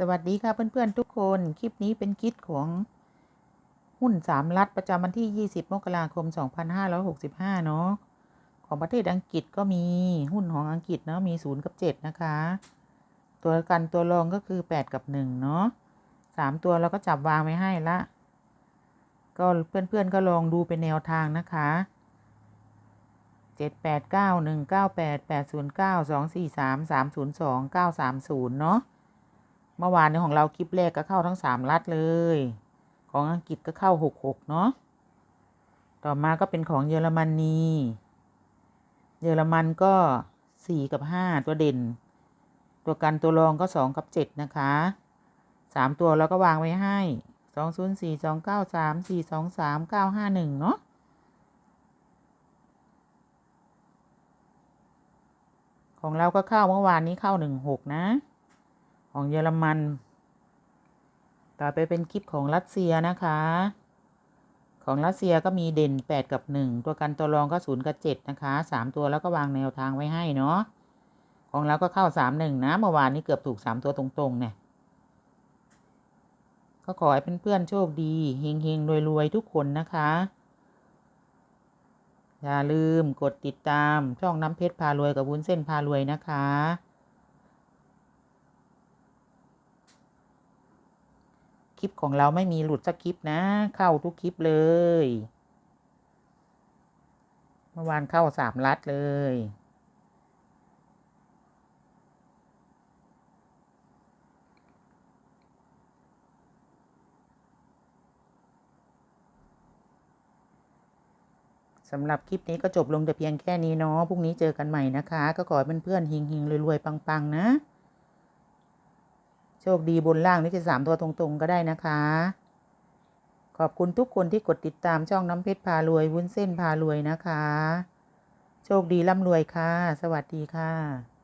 สวัสดีค่ะเพื่อนๆทุกคน คลิปนี้เป็นคิดของหุ้นสามรัฐประจำวันที่ 20 มกราคม 2565 เนาะของประเทศอังกฤษก็มีหุ้นของอังกฤษเนาะมี 0 กับ 7 นะคะ ตัวกันตัวรองก็คือ 8 กับ 1 เนาะสามตัวเราก็จับวางไว้ให้ละ ก็เพื่อนๆก็ลองดูเป็นแนวทางนะคะ7 8 9 1 9 8 8 0 9 2 4 3 3 0 2 9 3 0 เนาะ เมื่อวานนี้ของเราคลิปแรกก็เข้าทั้งสามรัฐเลย ของอังกฤษก็เข้าหกหกเนาะ ต่อมาก็เป็นของเยอรมนี เยอรมันก็สี่กับห้าตัวเด่น ตัวกันตัวรองก็สองกับเจ็ดนะคะสามตัวเราก็วางไว้ให้สองศูนย์สี่สองเก้าสามสี่สองสามเก้าห้าหนึ่งเนาะของเราก็เข้าเมื่อวานนี้เข้าหนึ่งหกนะ ของเยอรมัน ต่อไปเป็นคลิปของรัสเซียนะคะ ของรัสเซียก็มีเด่น 8 กับ 1 ตัวกันตัวรองก็0กับ7นะคะ 3 ตัวแล้วก็วางแนวทางไว้ให้เนาะ ของเราก็เข้า 3 1 นะเมื่อวานนี้เกือบถูก 3 ตัวตรงๆเนี่ย ก็ขอให้เพื่อนๆโชคดีเฮงๆรวยๆทุกคนนะคะอย่าลืมกดติดตามช่องน้ำเพชรพารวยกับวุ้นเส้นพารวยนะคะ คลิปของเราไม่มีหลุดสักคลิปนะ เข้าทุกคลิปเลย เมื่อวานเข้าสามลัดเลยสำหรับคลิปนี้ก็จบลงแต่เพียงแค่นี้เนาะ พรุ่งนี้เจอกันใหม่นะคะ ก็ขอให้เพื่อนๆเฮงๆ รวยๆ ปัง ๆ นะ โชคดีบนล่างนี่จะสามตัวตรงๆก็ได้นะคะ ขอบคุณทุกคนที่กดติดตามช่องน้ำเพชรพารวย วุ้นเส้นพารวยนะคะ โชคดีร่ำรวยค่ะ สวัสดีค่ะ